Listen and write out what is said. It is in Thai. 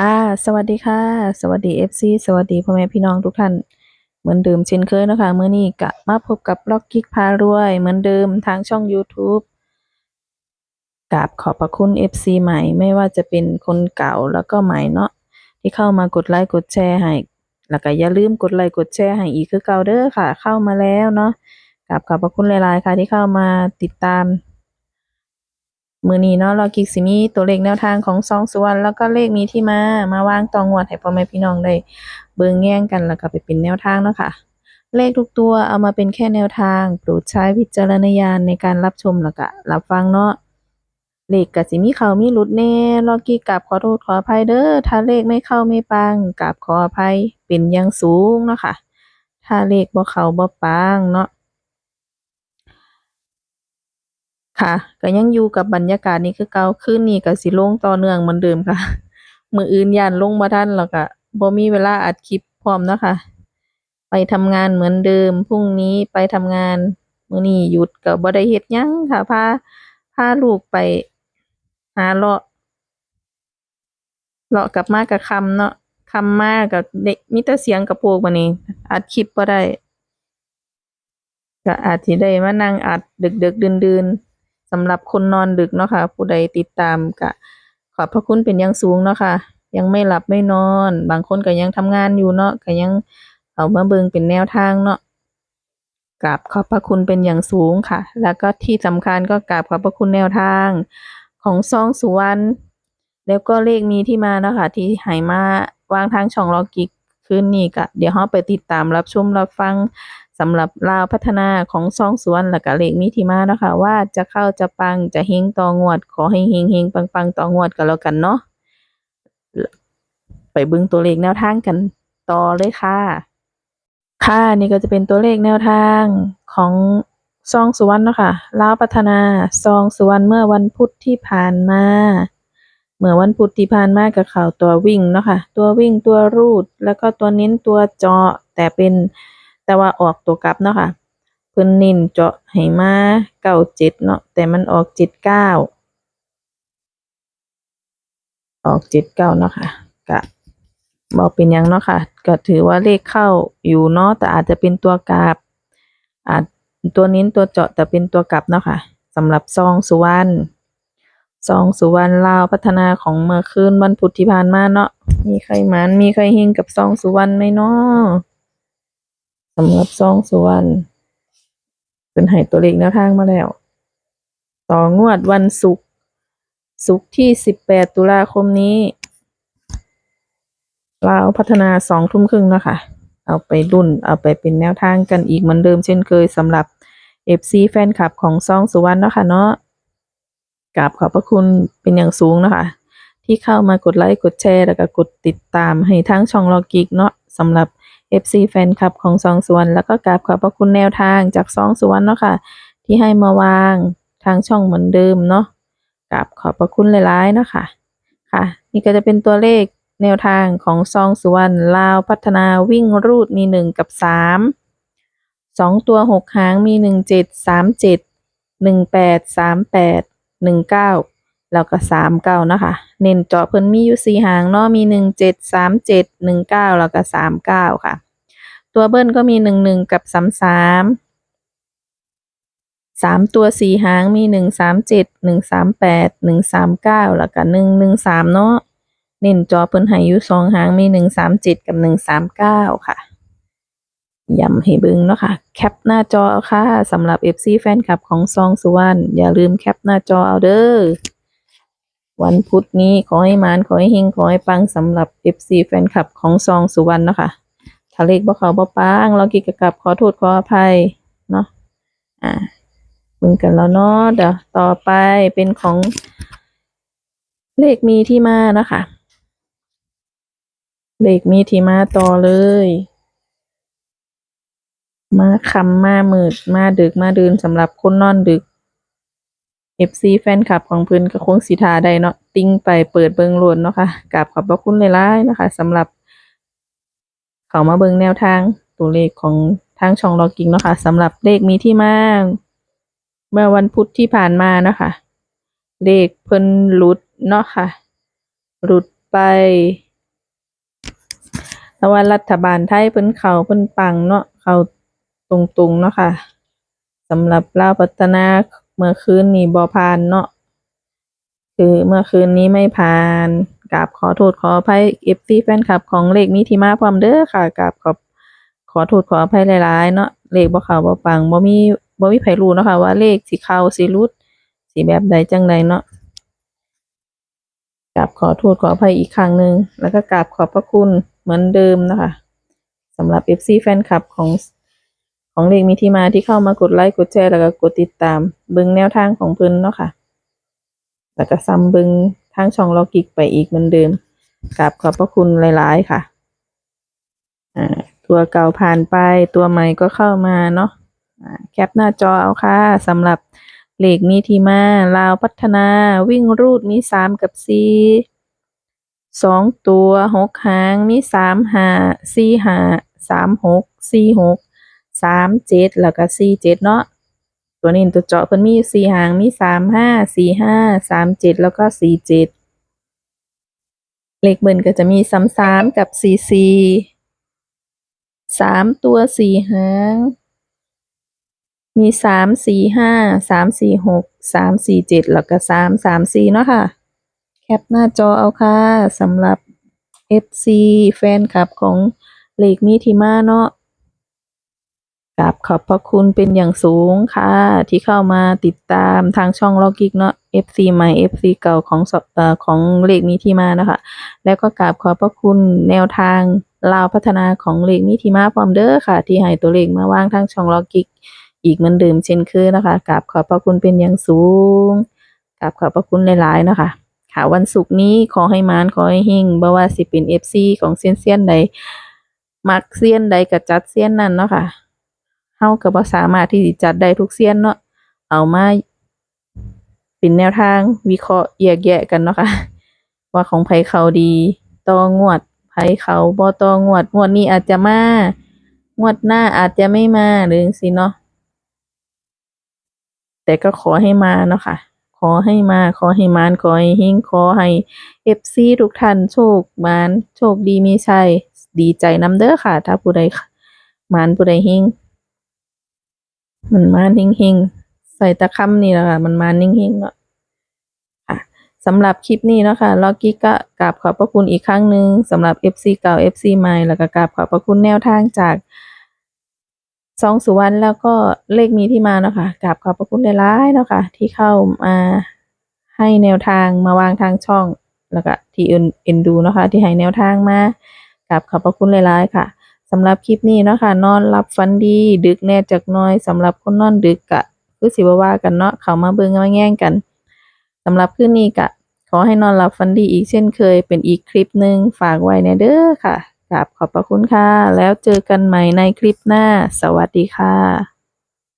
ค่ะ สวัสดีค่ะ สวัสดี FC สวัสดีพ่อแม่พี่น้องทุกท่าน เหมือนเดิมเช่นเคยนะคะเมื้อนี้ก็มาพบกับล็อกกิ๊กพารวย เหมือนเดิมทางช่อง YouTube กราบขอบพระคุณ FC ใหม่ ไม่ว่าจะเป็นคนเก่าแล้วก็ใหม่เนาะที่เข้ามากดไลค์กดแชร์ให้แล้วก็อย่าลืมกดไลค์กดแชร์ให้อีกคือเก่าเด้อค่ะ เข้ามาแล้วเนาะกราบขอบพระคุณหลายๆค่ะที่เข้ามาติดตาม มือนี้เนาะเรากิกสิมีตัวเลขแนวทางของซองสุวรรณแล้วก็เลขมีที่มามาวางตองวดให้พ่อแม่พี่น้องได้เบิ่งแย่งกันแล้วก็ไปเป็นแนวทางเนาะค่ะ เลขทุกตัวเอามาเป็นแค่แนวทาง โปรดใช้วิจารณญาณในการรับชมแล้วก็รับฟังเนาะเลขก็สิมีเขามีหลุดแน่ลอกี้กราบขอโทษขออภัยเด้อถ้าเลขไม่เข้าไม่ปังกราบขออภัยเป็นอย่างสูงเนาะค่ะถ้าเลขบ่เขาบ่ปังเนาะ ค่ะก็ยังอยู่กับบรรยากาศนี้คือเก่าคืนนี้ก็สิลงต่อเนื่องเหมือนเดิมค่ะ มืออื่นย้านลงบ่ทันแล้วก็บ่มีเวลาอัดคลิปพร้อมนะค่ะไปทำงานเหมือนเดิมพรุ่งนี้ไปทำงานมื้อนี้หยุดก็บ่ได้เฮ็ดหยังค่ะพาพาลูกไปหาเลาะเลาะกลับมาก็ค่ำเนาะคำมาก็ได้มีแต่เสียงกระโปกบัดนี้อัดคลิปบ่ได้ก็อาจสิได้มานั่งอัดดึกๆดื่นๆำหรับคนนอนดึกเนาะค่ะผู้ใดติดตามก็ขอบพระคุณเป็นอย่างสูงเนาะค่ะ ยังไม่หลับไม่นอน บางคนก็ยังทำงานอยู่เนาะก็ยังเอามาเบิงเป็นแนวทางเนาะกราบขอบพระคุณเป็นอย่างสูงค่ะ แล้วก็ที่สำคัญก็กราบขอบพระคุณแนวทางของซองสุวรรณแล้วก็เลขมีที่มาเนาะค่ะที่ให้มาวางทางช่องล็อกกิกคืนนี้ก็เดี๋ยวเราไปติดตามรับชมรับฟัง สำหรับลาวพัฒนาของซองสวนแล้วก็เลขมีที่มาเนาะค่ะว่าจะเข้าจะปังจะเฮงต่องวด ขอให้เฮงเฮงปังปังต่องวดก็แล้วกันเนาะไปบิ่งตัวเลขแนวทางกันต่อเลยค่ะ ค่ะนี่ก็จะเป็นตัวเลขแนวทางของซองสุวรรณเนาะค่ะลาวพัฒนาซองสุวรรณเมื่อวันพุธที่ผ่านมาเมื่อวันพุธที่ผ่านมาก็เข้าวตัววิ่งเนาะค่ะตัววิ่งตัวรูดแล้วก็ตัวเน้นตัวเจาะแต่เป็น แต่ว่าออกตัวกลับเนาะค่ะเพิ่นน้นเจาะให้มาเก้าเจ็ดเนาะแต่มันออกเจ็ดเก้าออกเจ็ดเก้าเนาะค่ะก็บ่เป็นยังเนาะค่ะ ก็ถือว่าเลขเข้าอยู่เนาะแต่อาจจะเป็นตัวกลับอาจตัวเน้นตัวเจาะแต่เป็นตัวกลับเนาะค่ะสำหรับซองสุวรรณซองสุวรรณลาวพัฒนาของเมื่อคืนวันพุธที่ผ่านมาเนาะมีใครหมานมีใครเฮงกับซองสุวรรณไหมเนาะ สำหรับซองสุวรรณเป็นให้ตัวเลขแนวทางมาแล้ว ต่องวดวันศุกร์ศุกร์ที่สิบแปดตุลาคมนี้ลาวพัฒนาสองทุ่มครึ่งนะคะเอาไปรุ่น เอาไปเป็นแนวทางกันอีกเหมือนเดิมเช่นเคยสำหรับ FC แฟนคลับของซองสุวรรณเนาะค่ะเนาะกราบขอบพระคุณเป็นอย่างสูงนะคะ ที่เข้ามากดไลค์ กดแชร์ แล้วก็กดติดตามให้ทั้งช่องลอกิกเนาะสำหรับ FC แฟนคลับของสองสวนแล้วก็กราบขอบพระคุณแนวทางจากสองสวนเนาะค่ะ ที่ให้มาวางทางช่องเหมือนเดิมเนาะกราบขอบพระคุณหลายๆเนาะค่ะค่ะ นี่ก็จะเป็นตัวเลขแนวทางของสองสุวนลาวพัฒนาวิ่งรูดมี 1 กับ 3 2 ตัว 6 หางมี 1 7 3 7 1 8 3 8 1 9 แล้วก็สามเก้านะคะ เน้นเจาะเพิ่นมีอยู่สี่หางเนาะมีหนึ่งเจ็ดสามเจ็ดหนึ่งเก้าแล้วก็สามเก้าค่ะ ตัวเบิ้ลก็มีหนึ่งหนึ่งกับสามสามสามตัวสี่หางมีหนึ่งสามเจ็ดหนึ่งสามแปดหนึ่งสามเก้าแล้วก็หนึ่งหนึ่งสามเนาะเน้นจอเพิ่นให้อยู่สองหางมีหนึ่งสามเจ็ดกับหนึ่งสามเก้าค่ะย้ำให้เบิ่งเนาะค่ะ แคปหน้าจอเอาค่ะสำหรับ FC แฟนคลับของซองสุวรรณอย่าลืมแคปหน้าจอเอาเด้อ วันพุธนี้ขอให้มานขอให้เฮงขอให้ปังสำหรับ FC แฟนคลับของซองสุวรรณเนาะค่ะถ้าเลขบ่เขาบ่ปังเรากิกกับขอโทษขออภัยเนาะอ่ามึงกันแล้วเนาะเดี๋ยวต่อไปเป็นของเลขมีที่มานะคะเลขมีที่มาต่อเลย มาคำมามืดมาดึกมาดื่นสำหรับคนนอนดึก FC แฟนคลับของเพิ่นก็คงสิทาได้เนาะติ้งไปเปิดเบิงโลดเนาะค่ะกราบขอบพระคุณหลายๆนะคะสำหรับเขามาเบิงแนวทางตัวเลขของทางช่องลอกิงเนาะค่ะสำหรับเลขมีที่มาเมื่อวันพุธที่ผ่านมาเนาะค่ะเลขเพิ่นหลุดเนาะค่ะ หลุดไปแต่ว่ารัฐบาลไทยเพิ่นเขาเพิ่นปังเนาะเขาตรงๆเนาะค่ะสำหรับลาวพัฒนา เมื่อคืนนี้บ่ผ่านเนาะคือเมื่อคืนนี้ไม่ผ่านกราบขอโทษขออภัย FC แฟนคลับของเลขมีที่มาพร้อมเด้อค่ะกราบขอบขอโทษขออภัยหลายๆเนาะเลขบ่เข้าบ่ปังบ่มีบ่มีไผรู้เนาะค่ะว่าเลขสิเข้าสิหลุดสิแบบใดจังใดเนาะกราบขอโทษขออภัยอีกครั้งหนึ่งแล้วก็กราบขอบพระคุณเหมือนเดิมนะคะสำหรับ FC แฟนคลับของ ของเลขมีที่มาที่เข้ามากดไลค์กดแชร์แล้วก็กดติดตามเบิ่งแนวทางของเพิ่นเนาะค่ะแล้วก็ซ้ำเบิ่งทางช่องลอกิกไปอีกเหมือนเดิมกราบขอบพระคุณหลาย ๆ ค่ะอ่าตัวเก่าผ่านไปตัวใหม่ก็เข้ามาเนาะอ่าแคปหน้าจอเอาค่ะสำหรับเลขมีที่มาลาวพัฒนาวิ่งรูดมีสามกับสี่สองตัวหกหางมีสามหาสี่หาสามหกสี่หก สามเจ็ดแล้วก็สี่เจ็ดเนาะตัวนี้ตัวเจาะเพิ่นมีสี่หางมีสามห้าสี่ห้าสามเจ็ดแล้วก็สี่เจ็ดเลขเบิ่นก็จะมีสามสามกับสี่สี่สามตัวสี่หางมีสามสี่ห้าสามสี่หกสามสี่เจ็ดแล้วก็สามสามสี่เนาะค่ะ แคปหน้าจอเอาค่ะสำหรับ FC แฟนคลับของเลขมีที่มาเนาะ กราบขอบพระคุณเป็นอย่างสูงค่ะ ที่เข้ามาติดตามทางช่องล็อกกิกเนาะ FC ใหม่ FC เก่าของเอ่อของเลขมีที่มานะคะ แล้วก็กราบขอบพระคุณแนวทางลาวพัฒนาของเลขมีที่มาพร้อมเด้อค่ะ ที่ให้ตัวเลขมาว่างทางช่องล็อกกิกอีกเหมือนเดิมเช่นเคยนะคะกราบขอบพระคุณเป็นอย่างสูงกราบขอบพระคุณหลายๆนะคะค่ะวันศุกร์นี้ขอให้มานขอให้เฮงบ่ว่าสิเป็น FC ของเซียนเซียนใดมักเซียนใดก็จัดเซียนนั่นเนาะค่ะ เฮาก็บ่สามารถที่สิจัดได้ทุกเซียนเนาะเอามาเป็นแนวทางวิเคราะห์แยกแยะกันเนาะค่ะ ว่าของไผเขาดีต่องวดไผเขาบ่ต่องวดงวดนี้อาจจะมางวดหน้าอาจจะไม่มาหรือจั่งซี้เนาะแต่ก็ขอให้มาเนาะค่ะ ขอให้มา ขอให้มานขอให้เฮงขอให้เอฟซีทุกท่านโชคมาน โชคดีมีชัย ดีใจน้ำเด้อค่ะ ถ้าผู้ใดมานผู้ใดเฮง มันมานเฮงเฮงใส่ตะคำนี่แหละค่ะ มันมานเฮงเฮงเนาะค่ะสำหรับคลิปนี้เนาะค่ะล็อกกี้ก็กราบขอบพระคุณอีกครั้งหนึ่งสำหรับ FC เก่า FC ใหม่ แล้วก็กราบขอบพระคุณแนวทางจากซองสุวรรณแล้วก็เลขมีที่มาเนาะค่ะกราบขอบพระคุณหลายๆเนาะค่ะที่เข้ามาให้แนวทางมาวางทางช่อง แล้วก็ที่เอ็นดูเนาะค่ะที่ให้แนวทางมากราบขอบพระคุณหลายๆค่ะ สำหรับคลิปนี้เนาะค่ะนอนรับฝันดี ดึกแน่จักน้อยสำหรับคนนอนดึกกะคือสิบว่ากันเนาะเขามาเบิ่งมาแง่งกันสำหรับคืนนี้กะ ขอให้นอนหลับฝันดีอีกเช่นเคยเป็นอีกคลิปหนึ่งฝากไว้ในเด้อค่ะกราบขอบพระคุณค่ะ แล้วเจอกันใหม่ในคลิปหน้า สวัสดีค่ะ